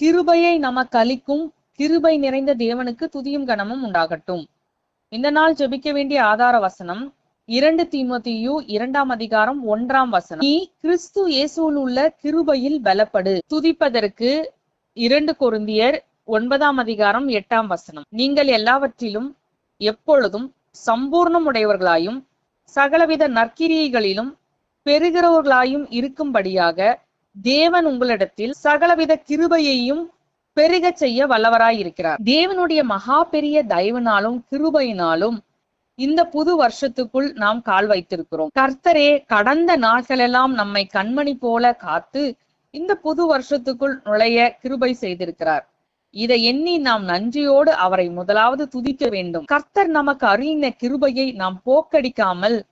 கிருபையை நமக்கு அளிக்கும் கிருபை நிறைந்த தேவனுக்கு துதியும் கனமும் உண்டாகட்டும். இந்த நாள் ஜெபிக்க வேண்டிய ஆதார வசனம் இரண்டு தீமோத்தேயு இரண்டாம் அதிகாரம் ஒன்றாம் வசனம். நீ கிறிஸ்து இயேசுவில் உள்ள கிருபையில் பலப்படு. துதிப்பதற்கு இரண்டு கொருந்தியர் ஒன்பதாம் அதிகாரம் எட்டாம் வசனம். நீங்கள் எல்லாவற்றிலும் எப்பொழுதும் சம்பூர்ணம் உடையவர்களாயும் சகலவித நற்கிரியைகளிலும் பெறுகிறவர்களாயும் இருக்கும்படியாக தேவன் உங்களிடத்தில் சகலவித கிருபையையும் பெருக செய்ய வல்லவராயிருக்கிறார். தேவனுடைய மகா பெரிய தயவுனாலும் கிருபையினாலும் இந்த புது வருஷத்துக்குள் நாம் கால் வைத்திருக்கிறோம். கர்த்தரே கடந்த நாட்களெல்லாம் நம்மை கண்மணி போல காத்து இந்த புது வருஷத்துக்குள் நுழைய கிருபை செய்திருக்கிறார். இதை எண்ணி நாம் நன்றியோடு அவரை முதலாவது துதிக்க வேண்டும். கர்த்தர் நமக்கு அருளின கிருபையை நாம் போக்கடிக்காமல்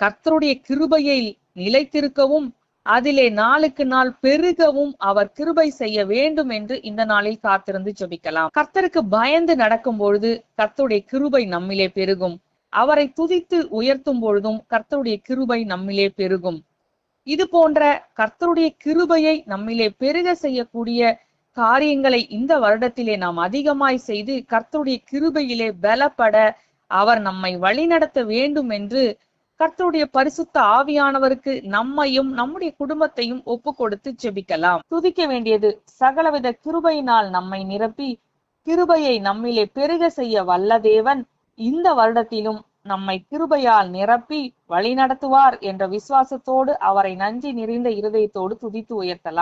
கர்த்தருடைய கிருபையை நிலைத்திருக்கவும் அதிலே நாளுக்கு நாள் பெருகவும் அவர் கிருபை செய்ய வேண்டும் என்று இந்த நாளில் காத்திருந்து ஜெபிக்கலாம். கர்த்தருக்கு பயந்து நடக்கும் பொழுது கர்த்தருடைய கிருபை நம்மிலே பெருகும். அவரை துதித்து உயர்த்தும் பொழுதும் கர்த்தருடைய கிருபை நம்மிலே பெருகும். இது போன்ற கர்த்தருடைய கிருபையை நம்மிலே பெருக செய்யக்கூடிய காரியங்களை இந்த வருடத்திலே நாம் அதிகமாய் செய்து கர்த்தருடைய கிருபையிலே பலப்பட அவர் நம்மை வழிநடத்த வேண்டும் என்று கர்த்தருடைய பரிசுத்த ஆவியானவருக்கு நம்மையும் நம்முடைய குடும்பத்தையும் ஒப்பு கொடுத்து ஜெபிக்கலாம். துதிக்க வேண்டியது சகலவித கிருபையினால் நம்மை நிரப்பி கிருபையை நம்மிலே பெருக செய்ய வல்ல தேவன் இந்த வருடத்திலும் நம்மை கிருபையால் நிரப்பி வழிநடத்துவார் என்ற விசுவாசத்தோடு அவரை நன்றி நிறைந்த இருதயத்தோடு துதித்து உயர்த்தலாம்.